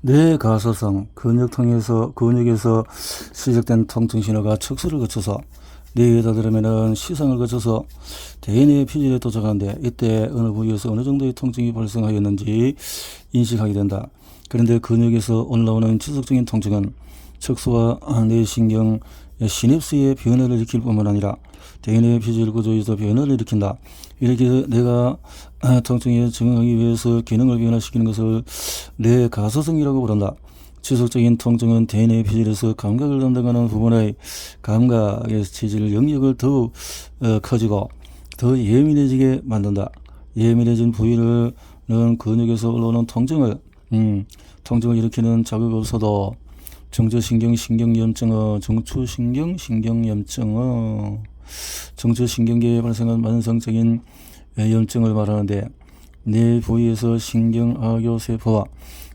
뇌 가소성 근육 통해서 근육에서 시작된 통증 신호가 척수를 거쳐서 뇌에 다다르면은 시상을 거쳐서 대인의 피질에 도착하는데 이때 어느 부위에서 어느 정도의 통증이 발생하였는지 인식하게 된다. 그런데 근육에서 올라오는 지속적인 통증은 척수와 뇌신경 시냅스의 변화를 일으킬 뿐만 아니라 대인의 피질 구조에서 변화를 일으킨다. 이렇게 내가 아, 통증에 적응하기 위해서 기능을 변화시키는 것을 뇌 가소성이라고 부른다. 지속적인 통증은 대인의 피질에서 감각을 담당하는 부분의 감각의 체질 영역을 더욱 어, 커지고 더 예민해지게 만든다. 예민해진 부위는 근육에서 올라오는 통증을 음, 통증을 일으키는 자극 없어도 정저신경 신경염증어 중추신경 신경염증어 정저신경계에 발생한 만성적인 염증을 말하는데 뇌 부위에서 신경악교 세포와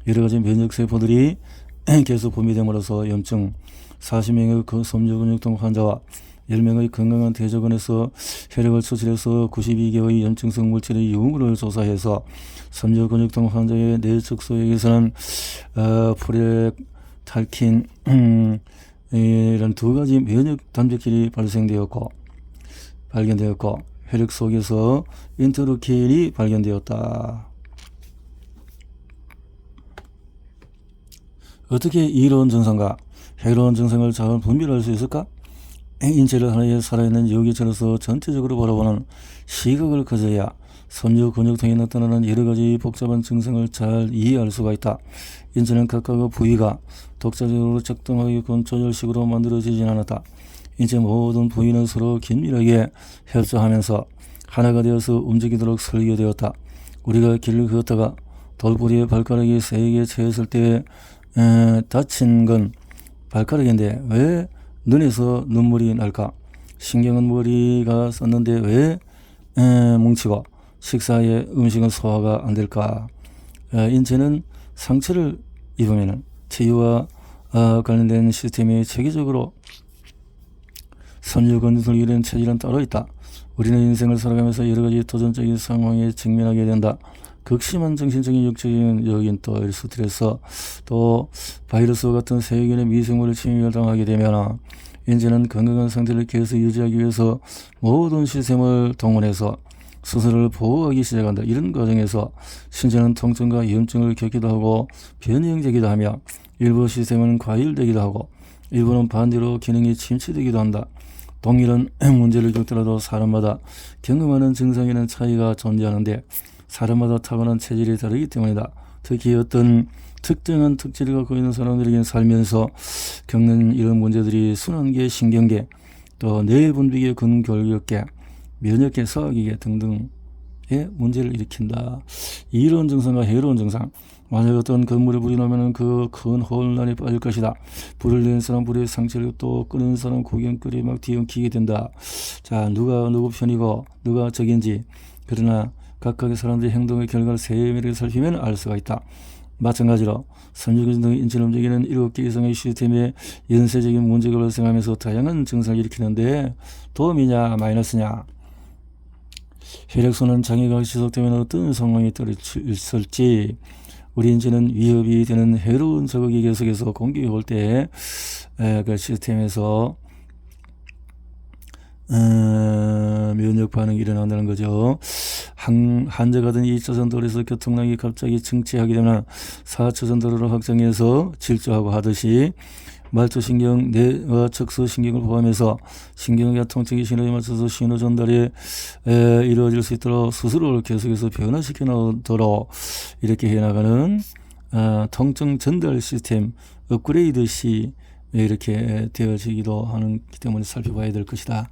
여러 가지 면역 세포들이 계속 분비됨으로써 염증 40명의 그 섬유근육통 환자와 10명의 건강한 대저근에서 혈액을 추출해서 92개의 염증성 물질의 유무를 조사해서 섬유근육통 환자의 뇌척수액에서는 어, 프레탈킨 음, 이런 두 가지 면역 단백질이 발생되었고 발견되었고 혈액 속에서 인터루킨이 발견되었다. 어떻게 이런 증상과 해로운 증상을 잘 분별할 수 있을까? 인체를 하나의 살아있는 여기처로서 전체적으로 바라보는 시각을 가져야 섬유 근육통에 나타나는 여러 가지 복잡한 증상을 잘 이해할 수가 있다. 인체는 각각의 부위가 독자적으로 적당하게끔 조절식으로 만들어지진 않았다. 인체 모든 부위는 서로 긴밀하게 협조하면서 하나가 되어서 움직이도록 설계되었다. 우리가 길을 걷다가 돌부리에 발가락이 세게 채였을 때 에, 다친 건 발가락인데 왜 눈에서 눈물이 날까? 신경은 머리가 썼는데 왜 에, 뭉치고 식사에 음식은 소화가 안 될까? 에, 인체는 상처를 입으면 치유와 어, 관련된 시스템이 체계적으로 선유건설 이런 체질은 따로 있다. 우리는 인생을 살아가면서 여러 가지 도전적인 상황에 직면하게 된다. 극심한 정신적인 육체적인 여긴 또 스트레스 또 바이러스 같은 세균의 미생물을 침입을 당하게 되면 인제는 건강한 상태를 계속 유지하기 위해서 모든 시스템을 동원해서 스스로를 보호하기 시작한다. 이런 과정에서 신체는 통증과 염증을 겪기도 하고 변형되기도 하며 일부 시스템은 과열되기도 하고 일부는 반대로 기능이 침체되기도 한다. 동일한 문제를 겪더라도 사람마다 경험하는 증상에는 차이가 존재하는데 사람마다 타고난 체질이 다르기 때문이다. 특히 어떤 특정한 특질을 갖고 있는 사람들에게는 살면서 겪는 이런 문제들이 순환계, 신경계, 또 뇌분비계, 근골격계, 면역계, 소화기계 등등의 문제를 일으킨다. 이런 증상과 해로운 증상. 만약 어떤 건물에 불이 나면은 그큰 혼란에 빠질 것이다. 불을 낸 사람 불의 상처를 또 끄는 사람 구경거리 막 뒤엉키게 된다. 자, 누가 누구 편이고 누가 적인지. 그러나 각각의 사람들의 행동의 결과를 세밀하게 살피면 알 수가 있다. 마찬가지로 등 인체를 움직이는 일곱 개 이상의 시스템에 연쇄적인 문제가 발생하면서 다양한 증상을 일으키는데 도움이냐 마이너스냐 혈액순환 장애가 지속되면 어떤 상황이 있을지 우리 인체는 위협이 되는 해로운 자극이 계속해서 공격이 올 때 그 시스템에서 어, 면역 반응이 일어난다는 거죠. 한, 한적하던 2차선 도로에서 교통량이 갑자기 증체하게 되면 4차선 도로로 확장해서 질주하고 하듯이 말초신경, 뇌와 척수신경을 포함해서 신경과 통증의 신호에 맞춰서 신호 전달이 에, 이루어질 수 있도록 스스로를 계속해서 변화시켜 놓도록 이렇게 해나가는 어, 통증 전달 시스템 업그레이드 시 이렇게 되어지기도 하는기 때문에 살펴봐야 될 것이다.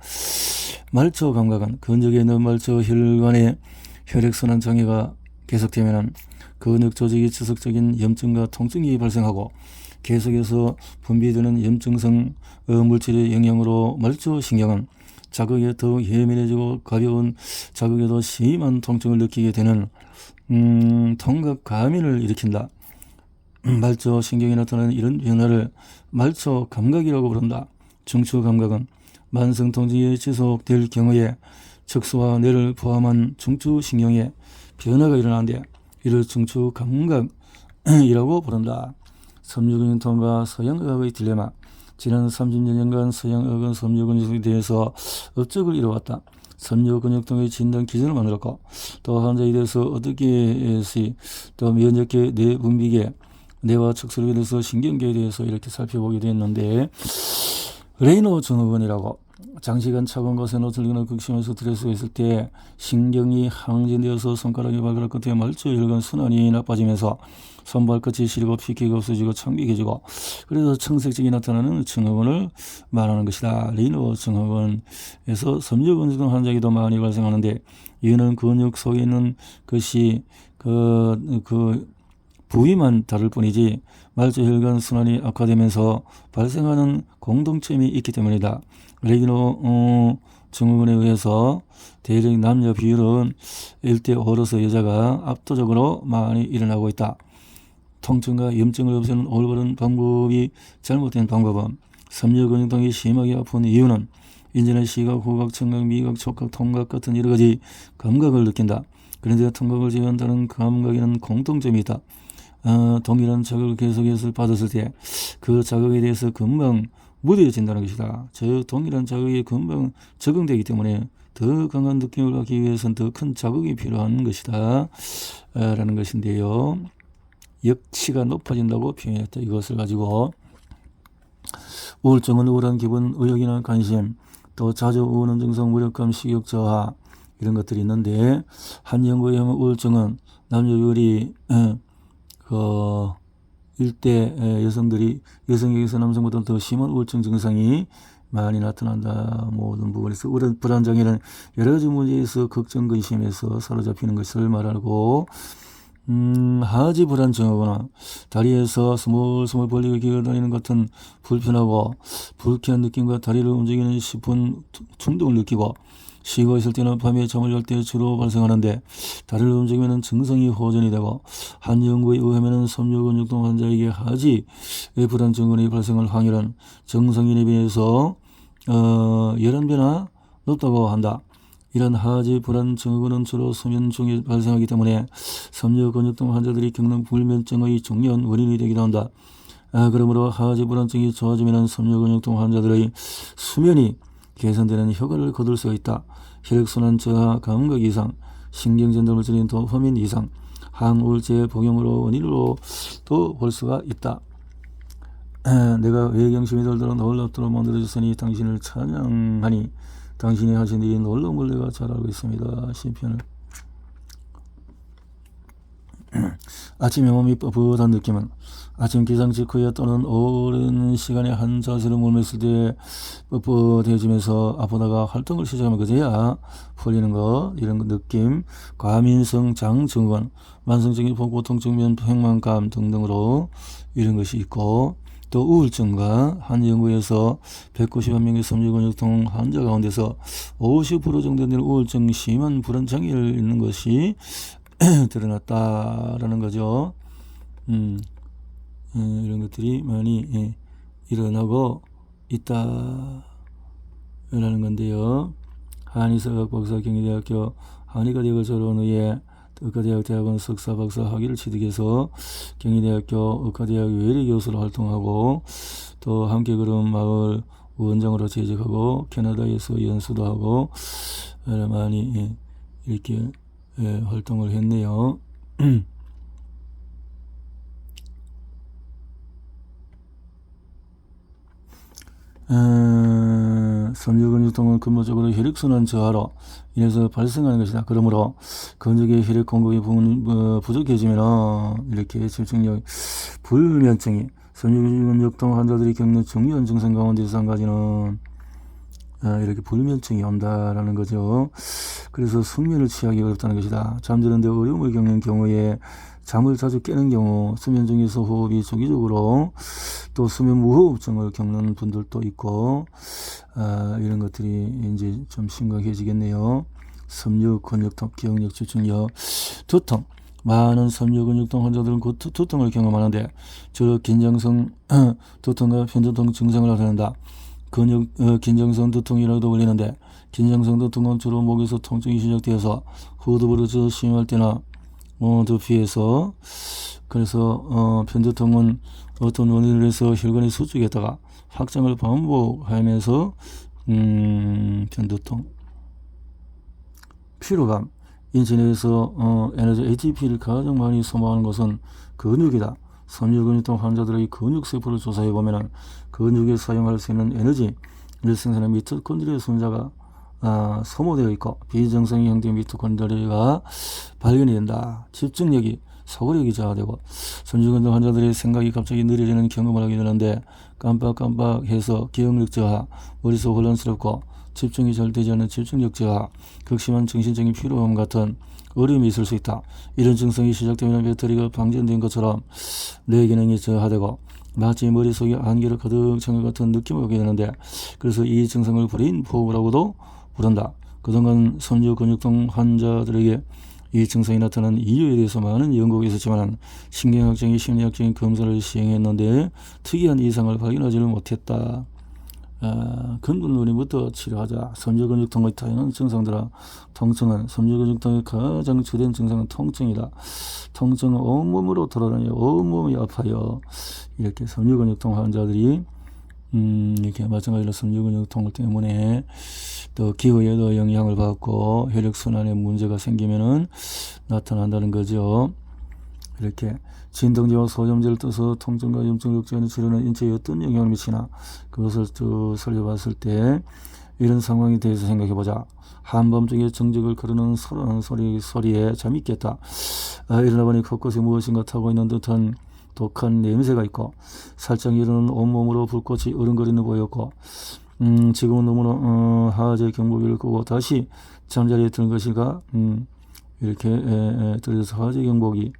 말초 감각은 근육에 있는 말초 혈관에 혈액순환 장애가 계속되면 근육 조직이 지속적인 염증과 통증이 발생하고 계속해서 분비되는 염증성 어, 물질의 영향으로 말초 신경은 자극에 더욱 예민해지고 가벼운 자극에도 심한 통증을 느끼게 되는 음, 통각 과민을 일으킨다. 말초 신경에 나타나는 이런 변화를 말초 감각이라고 부른다. 중추 감각은 만성 통증이 지속될 경우에 척수와 뇌를 포함한 중추 신경에 변화가 일어나는데 이를 중추 감각이라고 부른다. 섬유근육 통과 서양의학의 딜레마 지난 30년간 서양의학은 섬유근육통에 대해서 업적을 이뤄왔다. 섬유근육통의 진단 기준을 만들었고 또 환자에 대해서 어떻게 또 면역계, 뇌분비계, 뇌와 척수력에 대해서 신경계에 대해서 이렇게 살펴보게 됐는데 레이노 증후군이라고 장시간 차가운 것에 노출되는 극심한 스트레스가 있을 때 신경이 항진되어서 손가락이 발가락 끝에 말초 혈관 순환이 나빠지면서 손발끝이 시리고 피기가 없어지고 창백해지고 그래서 청색증이 나타나는 증후군을 말하는 것이다. 리노 증후군에서 섬유근육 환자기도 많이 발생하는데 이는 근육 속에 있는 것이 그, 그 부위만 다를 뿐이지 말초 혈관 순환이 악화되면서 발생하는 공동점이 있기 때문이다. 레기노 어, 증후군에 의해서 대략 남녀 비율은 1대 5로서 여자가 압도적으로 많이 일어나고 있다. 통증과 염증을 없애는 올바른 방법이 잘못된 방법은 섬유근육통이 심하게 아픈 이유는 인제는 시각, 후각, 청각, 미각, 촉각, 통각 같은 여러 가지 감각을 느낀다. 그런데 통각을 제외한다는 감각에는 공통점이 있다. 어, 동일한 자극을 계속해서 받았을 때 그 자극에 대해서 금방 무뎌진다는 것이다. 저 동일한 자극에 금방 적응되기 때문에 더 강한 느낌을 갖기 위해서는 더 큰 자극이 필요한 것이다. 라는 것인데요. 역치가 높아진다고 표현했다. 이것을 가지고 우울증은 우울한 기분, 의욕이나 관심, 또 자주 오는 증상, 무력감, 식욕 저하 이런 것들이 있는데 한 연구에 의하면 우울증은 남녀 비율이 그 일대 여성들이 여성에게서 남성보다 더 심한 우울증 증상이 많이 나타난다. 모든 부분에서 우울한 불안장애는 여러 가지 문제에서 걱정 근심에서 사로잡히는 것을 말하고 음, 하지 불안 증후군은 다리에서 스물스물 벌리고 기어다니는 같은 불편하고 불쾌한 느낌과 다리를 움직이는 싶은 충동을 느끼고 쉬고 있을 때는 밤에 잠을 잘 때 주로 발생하는데 다리를 움직이면 증상이 호전이 되고 한 연구에 의하면 섬유근육통 환자에게 하지 불안 증후군이 발생할 확률은 정상인에 비해서 어, 11배나 높다고 한다. 이런 하지 불안 증후군은 주로 수면 중에 발생하기 때문에 섬유 근육통 환자들이 겪는 불면증의 중요한 원인이 되기도 한다. 아, 그러므로 하지 불안증이 좋아지면 섬유 근육통 환자들의 수면이 개선되는 효과를 거둘 수 있다. 혈액순환 저하, 감각 이상, 신경전달 물 질인 도파민 이상, 항우울제 복용으로 원인으로 또 볼 수가 있다. 아, 내가 외경심이 들도록 놀랍도록 만들어줬으니 당신을 찬양하니 당신이 하신 놀라운 걸 내가 잘 알고 있습니다. 시편을 아침에 몸이 뻣뻣한 느낌은 아침 기상 직후에 또는 오랜 시간에 한 자세로 몸했을 때 뻣뻣해지면서 아프다가 활동을 시작하면 그제야 풀리는 것 이런 느낌 과민성 장 증후군 만성적인 복고통 증면 횡만감 등등으로 이런 것이 있고 또 우울증과 한 연구에서 190만 명의 섬유근육통 환자 가운데서 50% 정도 되는 우울증 심한 불안 장애를 있는 것이 드러났다라는 거죠. 음, 음, 이런 것들이 많이 예, 일어나고 있다라는 건데요. 한의사학 박사 경희대학교 한의과대학을 졸업한 후에 의과대학 대학원 석사 박사 학위를 취득해서 경희대학교 의과대학 외래 교수로 활동하고 또 함께 그런 마을 원장으로 재직하고 캐나다에서 연수도 하고 많이 예, 이렇게 예, 활동을 했네요. 어, 섬유근육통은 근본적으로 혈액순환 저하로 인해서 발생하는 것이다. 그러므로 근육의 혈액 공급이 부, 부족해지면 이렇게 집중력 불면증이 섬유근육통 환자들이 겪는 중요한 증상 가운데서 한 가지는 어, 이렇게 불면증이 온다라는 거죠. 그래서 숙면을 취하기 어렵다는 것이다. 잠드는데 어려움을 겪는 경우에 잠을 자주 깨는 경우 수면 중에서 호흡이 주기적으로 또 수면 무호흡증을 겪는 분들도 있고 아, 이런 것들이 이제 좀 심각해지겠네요. 섬유 근육통, 기억력, 집중력, 두통. 많은 섬유 근육통 환자들은 그 두통을 경험하는데 주로 긴장성 두통과 편두통 증상을 나타낸다. 근육 어, 긴장성 두통이라고도 불리는데 긴장성 두통은 주로 목에서 통증이 시작되어서 후두부러져 심할 때나 어, 두피에서. 그래서 어, 편두통은 어떤 원인을 해서 혈관이 수축했다가 확장을 반복하면서 음, 편두통, 피로감, 인체 내에서 어, 에너지 ATP를 가장 많이 소모하는 것은 근육이다. 섬유근육통 환자들의 근육세포를 조사해 보면은 근육에 사용할 수 있는 에너지를 생산하는 미토콘드리아 순자가 아, 소모되어 있고 비정상의 형태의 미토콘드리아가 발견이 된다. 집중력이 소구력이 저하되고 섬유근육 환자들의 생각이 갑자기 느려지는 경험을 하게 되는데 깜빡깜빡해서 기억력 저하, 머릿속 혼란스럽고 집중이 잘 되지 않는 집중력 저하, 극심한 정신적인 피로감 같은 어려움이 있을 수 있다. 이런 증상이 시작되면 배터리가 방전된 것처럼 뇌 기능이 저하되고 마치 머릿속에 안개를 가득 찬 것 같은 느낌을 오게 되는데 그래서 이 증상을 브레인 포브라고도 부른다. 그동안 섬유 근육통 환자들에게 이 증상이 나타난 이유에 대해서 많은 연구가 있었지만 신경학적인 심리학적인 검사를 시행했는데 특이한 이상을 발견하지를 못했다. 아, 근본 원인부터 치료하자. 섬유근육통의 다양한 증상들아 통증은 섬유근육통의 가장 주된 증상은 통증이다. 통증은 온몸으로 돌아다녀 온몸이 아파요. 이렇게 섬유근육통 환자들이 음, 이렇게 마찬가지로 섬유근육통 때문에 또 기후에도 영향을 받고 혈액순환에 문제가 생기면은 나타난다는 거죠. 이렇게 진통제와 소염제를 떠서 통증과 염증 억제하는 치료는 인체에 어떤 영향을 미치나 그것을 쭉 살펴봤을 때 이런 상황에 대해서 생각해 보자. 한밤중에 정적을 거르는 소리는 소리, 소리에 잠이 깼다. 아, 일어나 보니 곳곳에 무엇인가 타고 있는 듯한 독한 냄새가 있고 살짝 일어는 온몸으로 불꽃이 어른거리는 보였고 음, 지금은 너무나 어, 하재 경보기를 끄고 다시 잠자리에 든 것이가 음, 이렇게 들려서 하재 경보기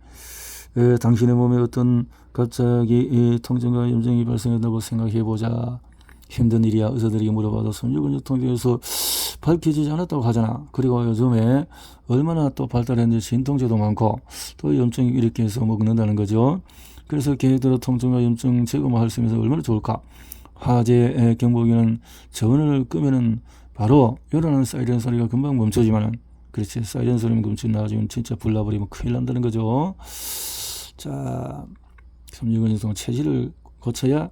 에, 당신의 몸에 어떤 갑자기 이 통증과 염증이 발생한다고 생각해 보자. 힘든 일이야. 의사들에게 물어봐도 섬유근육 통증에서 밝혀지지 않았다고 하잖아. 그리고 요즘에 얼마나 또 발달했는지 진통제도 많고 또 염증이 이렇게 해서 먹는다는 거죠. 그래서 계획대로 통증과 염증 제거만 할 수 있어서 얼마나 좋을까. 화재 경보기는 전원을 끄면은 바로 요라는 사이렌 소리가 금방 멈춰지만은 그렇지 사이렌 소리만 멈추고 나중에 진짜 불 나버리면 큰일 난다는 거죠. 자, 섬유근육통 체질을 고쳐야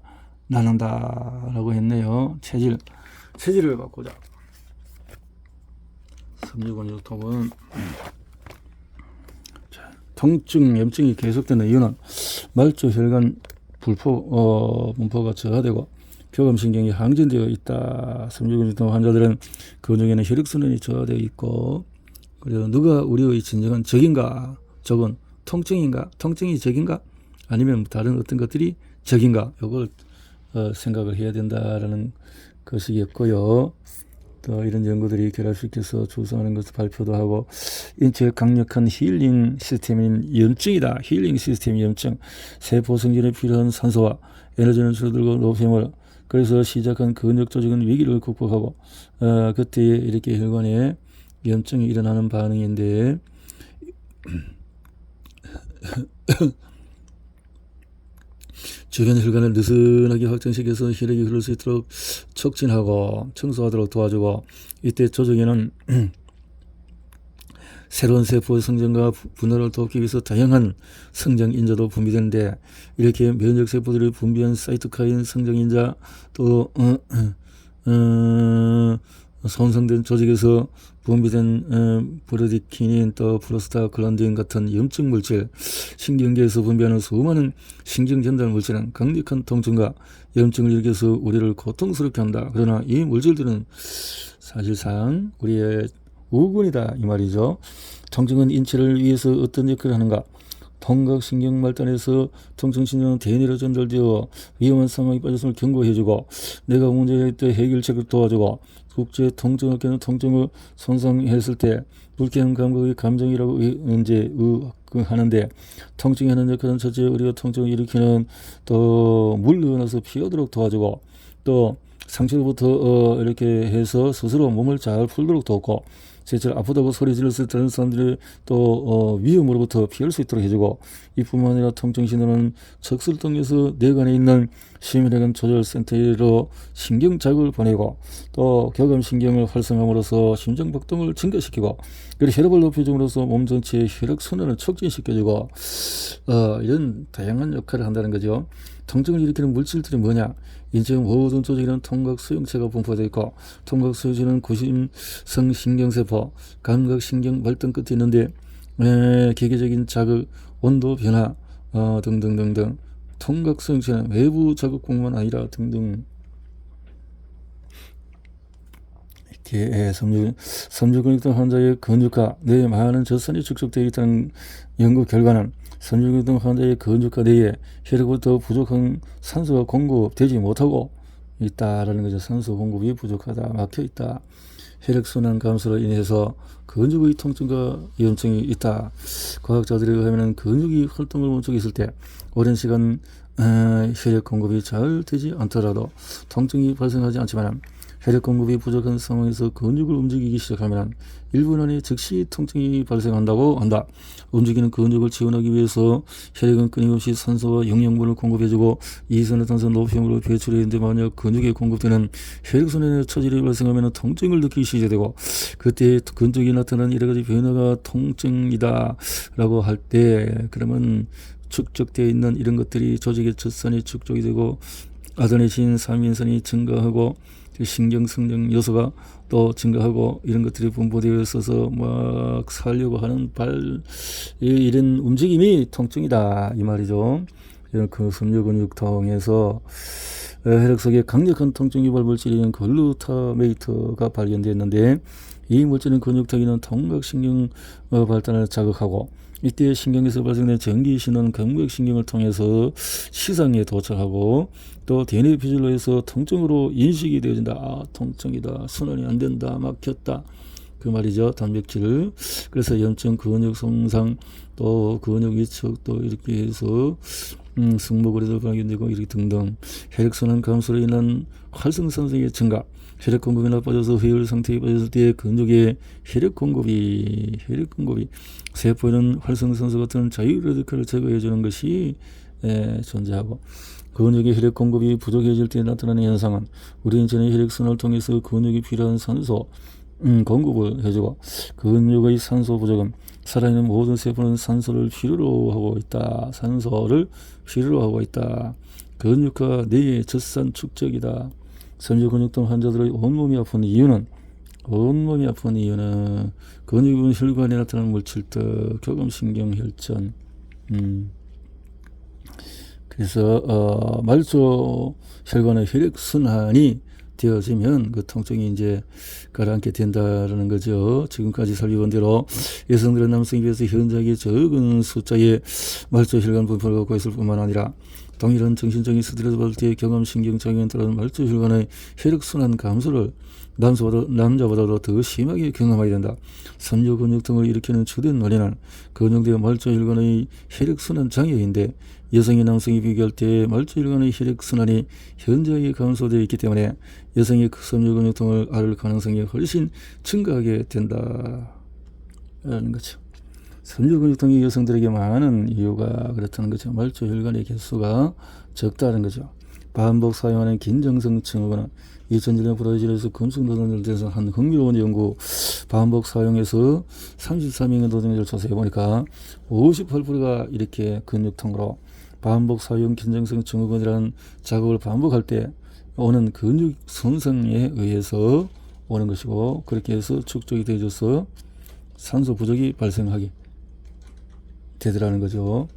나는다라고 했네요. 체질, 체질을 바꾸자. 섬유근육통은 자, 통증, 염증이 계속되는 이유는 말초 혈관 불포 어, 분포가 저하되고 교감신경이 항진되어 있다. 섬유근육통 환자들은 근육에는 혈액순환이 저하되어 있고 그래서 누가 우리의 진정한 적인가? 적은 통증인가? 통증이 적인가? 아니면 다른 어떤 것들이 적인가? 이걸 어, 생각을 해야 된다라는 것이겠고요. 또 이런 연구들이 결합시켜서 조사하는 것을 발표도 하고 인체의 강력한 힐링 시스템인 염증이다. 힐링 시스템 염증. 세포 성전에 필요한 산소와 에너지는 줄어들고 노폐물. 그래서 시작한 근육 조직은 위기를 극복하고 어, 그때 이렇게 혈관에 염증이 일어나는 반응인데 주변 혈관을 느슨하게 확장시켜서 혈액이 흐를 수 있도록 촉진하고 청소하도록 도와주고 이때 조직에는 새로운 세포의 성장과 분할을 돕기 위해서 다양한 성장 인자도 분비되는데 이렇게 면역 세포들이 분비한 사이토카인 성장 인자 또 어, 어, 손상된 조직에서 분비된 어, 브로디키닌 또 프로스타글란딘 같은 염증 물질, 신경계에서 분비하는 수많은 신경 전달 물질은 강력한 통증과 염증을 일으켜서 우리를 고통스럽게 한다. 그러나 이 물질들은 사실상 우리의 우군이다 이 말이죠. 통증은 인체를 위해서 어떤 역할을 하는가? 통각신경 말단에서 통증신경은 대뇌로 전달되어 위험한 상황에 빠졌음을 경고해주고 내가 문제일 때 해결책을 도와주고 국제 통증학계는 통증을 손상했을 때 불쾌한 감각의 감정이라고 이제 하는데 통증이 하는 역할은 첫째 우리가 통증을 일으키는 또 물러나서 피하도록 도와주고 또 상처로부터 어 이렇게 해서 스스로 몸을 잘 풀도록 돕고 제철 아프다고 소리 질렀을 때 다른 사람들이 또 어, 위험으로부터 피할 수 있도록 해주고 이뿐만 아니라 통증신호는 통해서 뇌관에 있는 심혈관 조절센터로 신경 자극을 보내고 또 교감신경을 활성함으로써 심장박동을 증가시키고 그리고 혈압을 높여줌으로써 몸 전체의 혈액순환을 촉진시켜주고 어, 이런 다양한 역할을 한다는 거죠. 통증을 일으키는 물질들이 뭐냐? 인체의 모든 조직에는 통각 수용체가 분포되어 있고 통각 수용체는 구심성 신경세포, 감각 신경 발등 끝에 있는데 에, 기계적인 자극, 온도 변화 어, 등등등등 통각 수용체는 외부 자극뿐만 아니라 등등 이렇게 섬유 섬유근육등 환자의 근육화 뇌에 많은 젖산이 축적되어 있다는 연구 결과는 섬유근육등 환자의 근육화 뇌에 혈액보다 부족한 산소가 공급되지 못하고 있다라는 거죠. 산소 공급이 부족하다, 막혀 있다. 혈액순환 감소로 인해서 근육의 통증과 염증이 있다. 과학자들에 의하면 근육이 활동을 멈추고 있을 때 오랜 시간 어, 혈액 공급이 잘 되지 않더라도 통증이 발생하지 않지만 혈액 공급이 부족한 상황에서 근육을 움직이기 시작하면 1분 안에 즉시 통증이 발생한다고 한다. 움직이는 근육을 지원하기 위해서 혈액은 끊임없이 산소와 영양분을 공급해주고 이산화탄소 높임으로 배출되는데 만약 근육에 공급되는 혈액순환에 처질이 발생하면 통증을 느끼기 시작되고 그때 근육에 나타나는 여러 가지 변화가 통증이다 라고 할 때 그러면 축적되어 있는 이런 것들이 조직의 젖산이 축적이 되고 아드레신, 사민산이 증가하고 그 신경성장 요소가 또 증가하고 이런 것들이 분포되어 있어서 막 살려고 하는 발 이런 움직임이 통증이다 이 말이죠. 이런 그 섬유근육통에서 혈액 속에 강력한 통증 유발 물질인 글루타메이트가 발견됐는데 이 물질은 근육통에 있는 통각신경 어, 발달을 자극하고 이때 신경에서 발생된 전기 신호는 경부액 신경을 통해서 시상에 도착하고 또 DNA 피질로 해서 통증으로 인식이 되어진다. 아, 통증이다. 순환이 안 된다. 막혔다. 그 말이죠. 단백질. 그래서 염증, 근육 손상, 또 근육 위축, 또 이렇게 해서 음, 승모근에도 발견되고 이렇게 등등 혈액순환 감소로 인한 활성산소의 증가, 혈액 공급이 나빠져서 회열 상태에 빠졌을 때 근육의 혈액 공급이 혈액 공급이 세포에는 활성산소 같은 자유 레디컬을 제거해 주는 것이 에, 존재하고 근육의 혈액 공급이 부족해질 때 나타나는 현상은 우리 인체는 혈액순환을 통해서 근육이 필요한 산소 음, 공급을 해주고 근육의 산소 부족은 살아있는 모든 세포는 산소를 필요로 하고 있다. 산소를 필요로 하고 있다. 근육과 뇌의 젖산 축적이다. 섬유근육통 환자들의 온몸이 아픈 이유는 온몸이 아픈 이유는 근육은 혈관에 나타나는 물질들, 교감신경 혈전. 음. 그래서 어, 말초 혈관의 혈액 순환이 되어지면 그 통증이 이제 가라앉게 된다라는 거죠. 지금까지 살펴본 대로 여성들은 남성에 비해서 현저하게 적은 숫자의 말초 혈관 분포를 갖고 있을 뿐만 아니라 동일한 정신적인 스트레스 받을 때 경험 신경장애에 따른 말초 혈관의 혈액순환 감소를 남자보다, 남자보다도 더 심하게 경험하게 된다. 섬유 근육 등을 일으키는 주된 원인은 근육대 말초 혈관의 혈액순환 장애인데 여성이 남성이 비교할 때 말초 혈관의 혈액순환이 현저하게 감소되어 있기 때문에 여성의 섬유 근육 등을 앓을 가능성이 훨씬 증가하게 된다. 라는 거죠. 섬유 근육 등이 여성들에게 많은 이유가 그렇다는 거죠. 말초 혈관의 개수가 적다는 거죠. 반복 사용하는 긴장성 증후군은 2001년 브라질에서 금속노동자를 대해서 한 흥미로운 연구 반복 사용해서 33명의 노동자를 조사해 보니까 58%가 이렇게 근육통으로 반복 사용 긴장성 증후군이라는 작업을 반복할 때 오는 근육 손상에 의해서 오는 것이고 그렇게 해서 축적이 되어져서 산소 부족이 발생하게 되더라는 거죠.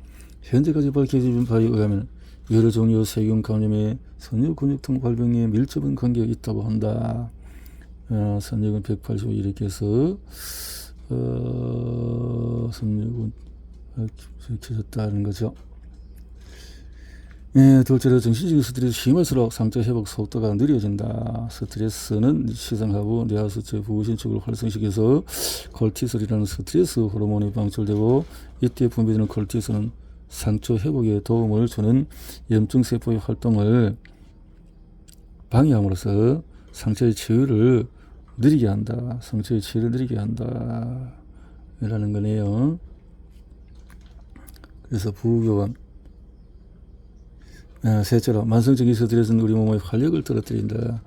현재까지 밝혀진 바에 의하면 여러 종류 세균 감염에 선유 근육통 발병에 밀접한 관계가 있다고 한다. 어, 선유근 185 이렇게 해서 어, 선유근 밝혀졌다는 거죠. 예, 둘째로 정신적인 스트레스 심할수록 상처 회복 속도가 느려진다. 스트레스는 시상하고 뇌하수체 부신축을 활성시켜서 콜티솔이라는 스트레스 호르몬이 방출되고 이때 분비되는 콜티솔은 상처 회복에 도움을 주는 염증 세포의 활동을 방해함으로써 상처의 치유를 느리게 한다. 성체의 치를 느리게 한다. 이라는 거네요. 그래서 부교감. 아, 셋째로 만성적인 스트레스는 우리 몸의 활력을 떨어뜨린다.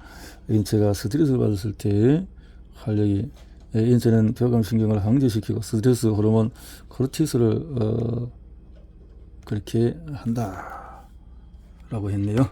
인체가 스트레스를 받았을 때 활력이 예, 인체는 교감신경을 항제시키고 스트레스 호르몬 코르티솔을 어, 그렇게 한다. 라고 했네요.